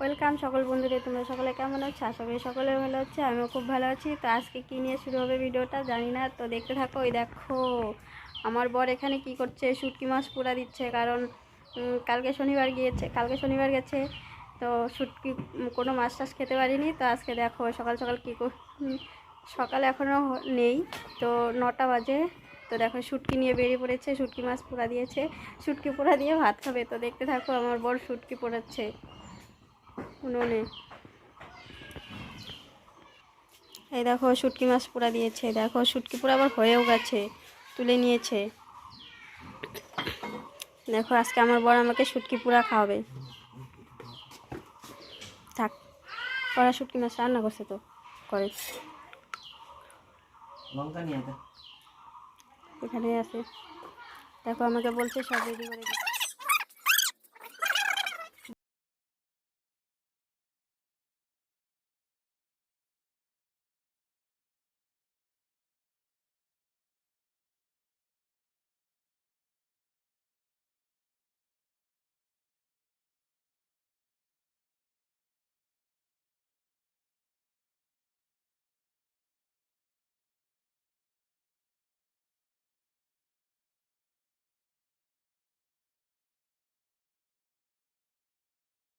Welcome সকল বন্ধুদের, তোমরা সকলে কেমন আছো? আশা করি সকলে ভালো আছে, আমিও খুব ভালো আছি। তো আজকে কী নিয়ে শুরু হবে ভিডিওটা জানি না, তো দেখতে থাকো। ওই দেখো, আমার বর এখানে কি করছে? শুটকি মাছ পুরা দিচ্ছে, কারণ কালকে শনিবার গিয়েছে, কালকে শনিবার গেছে, তো শুটকি কোনো মাছ টাছ খেতে পারিনি। তো আজকে দেখো, সকাল সকাল কী সকাল এখনও নেই, তো নটা বাজে। তো দেখো, শুটকি নিয়ে বেরিয়ে পড়েছে, শুটকি মাছ পোড়া দিয়েছে। শুটকি পোড়া দিয়ে ভাত খাবে, তো দেখতে থাকো, আমার বর শুটকি পোড়াচ্ছে। উনুনে। এই দেখো শুটকি মাছ পোড়া দিয়েছে দেখো শুটকি পোড়া আবার হয়েও গেছে তুলে নিয়েছে। দেখো আজকে আমার বর আমাকে শুটকি পোড়া খাওয়াবে। থাক কড়া শুটকি মাছ রান্না করছে তো করে। এখানে আছে। দেখো আমাকে বলছে সব রেডি করে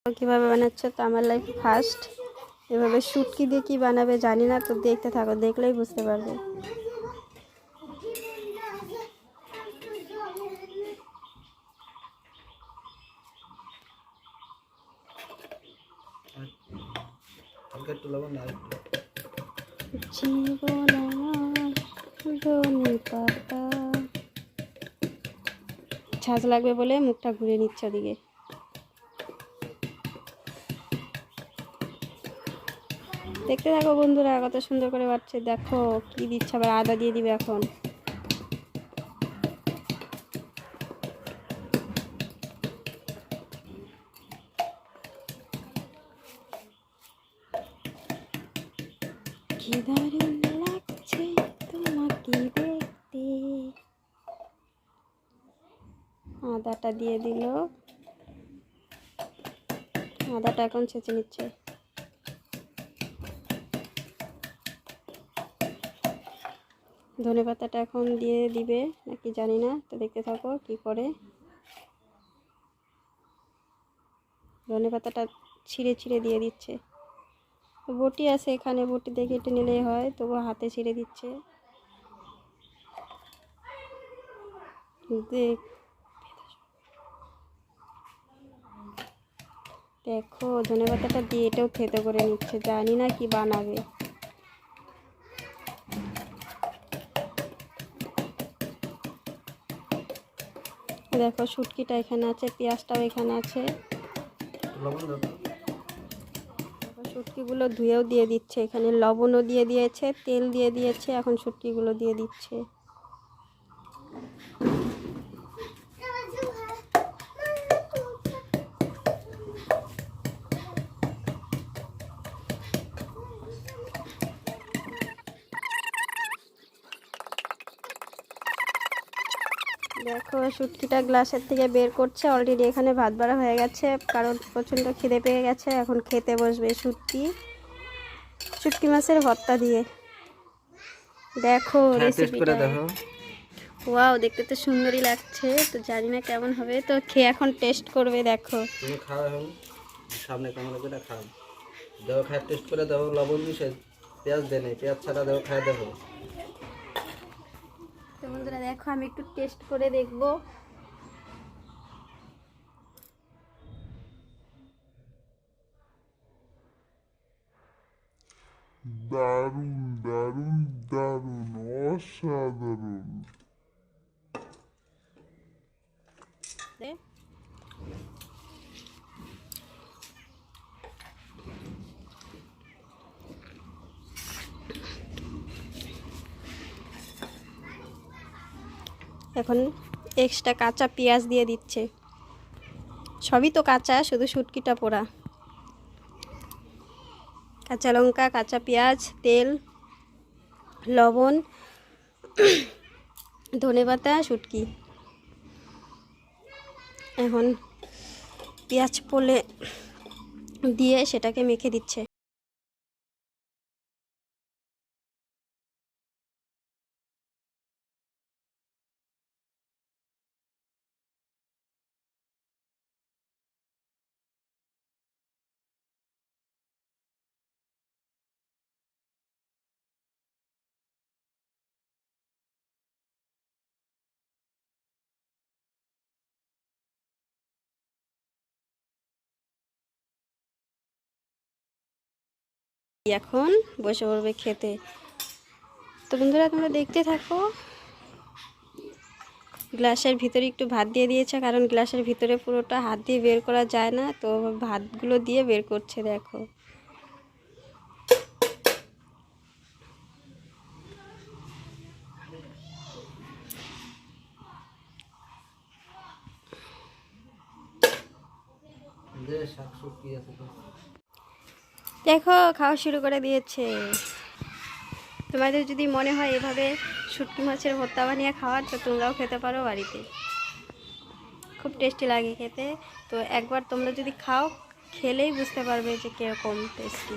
কীভাবে বানাচ্ছে তো আমার লাইফ ফার্স্ট এভাবে শুটকি দিয়ে কী বানাবে জানি না তো দেখতে থাকো দেখলেই বুঝতে পারবে। জীবন পাতা। ঝাঁজ লাগবে বলে মুখটা ঘুরে নিচ্ছে ওদিকে। দেখতে থাকো বন্ধুরা, কত সুন্দর করে বাড়ছে। দেখো কি দিচ্ছে, আবার আদা দিয়ে দিবে এখন। দারুণ লাগছে আদাটা দিয়ে দিল। আদাটা এখন ছেঁচে নিচ্ছে। ধনে পাতাটা এখন দিয়ে দিবে, নাকি জানি না, তো দেখতে থাকো কি করে। ধনে পাতাটা ছিঁড়ে ছিঁড়ে দিয়ে দিচ্ছে। তো বটি আছে এখানে, বটি দিয়ে কেটে নিলেই হয় তবু হাতে ছিঁড়ে দিচ্ছে। দেখ, দেখো ধনে পাতাটা দিয়ে এটাও থেতো করে নিচ্ছে, জানি না কি বানাবে। দেখো শুটকিটা এখানে আছে পেঁয়াজটাও এখানে আছে। শুটকিগুলো ধুয়েও দিয়ে দিচ্ছে এখানে লবণও দিয়ে দিয়েছে তেল দিয়ে দিয়েছে এখন শুটকিগুলো দিয়ে দিচ্ছে। দেখো শুটকিটা গ্লাসের থেকে বের করছে। অলরেডি এখানে ভাত বাড়া হয়ে গেছে কারণ প্রচণ্ড খিদে পেয়ে গেছে। এখন খেতে বসবে শুটকি শুটকি মাছের ভর্তা দিয়ে। দেখো হ্যাঁ রেসিপিটা দেখো। ওয়াও দেখতে তো সুন্দরই লাগছে। তো জানি না কেমন হবে। তো খেয়ে এখন টেস্ট করবে দেখো। তুমি খাও এখন। সামনে ক্যামেরা করে খাও। দেখো খায় টেস্ট করে দেখো। লবণ মিশে পেঁয়াজ দে নেই। পেঁয়াজ ছাড়া দেখো খায় দেখো। তো বন্ধুরা দেখো আমি একটু টেস্ট করে দেখব। দারুণ দারুণ দারুণ অসাধারণ। এখন এক্সট্রা কাঁচা পেঁয়াজ দিয়ে দিচ্ছে। সবই তো কাঁচা, শুধু শুটকিটা পোড়া। কাঁচা লঙ্কা, কাঁচা পেঁয়াজ, তেল, লবণ ধনেপাতা শুটকি। এখন পেঁয়াজ পোলে দিয়ে সেটাকে মেখে দিচ্ছে। এখন বসে পড়বে খেতে। তো বন্ধুরা, তোমরা দেখতে থাকো। গ্লাসের ভিতরে একটু ভাত দিয়ে দিয়েছে, কারণ গ্লাসের ভিতরে পুরোটা হাত দিয়ে বের করা যায় না। তো ভাতগুলো দিয়ে বের করছে, দেখো। যে শাক শুকি আছে তো। দেখো, খাওয়া শুরু করে দিয়েছে। তোমাদের যদি মনে হয় এভাবে শুটকি মাছের ভর্তা বানিয়ে খাওয়ার, তো তোমরাও খেতে পারো বাড়িতে। খুব টেস্টি লাগে খেতে। তো একবার তোমরা যদি খাও, খেলেই বুঝতে পারবে যে কীরকম টেস্টি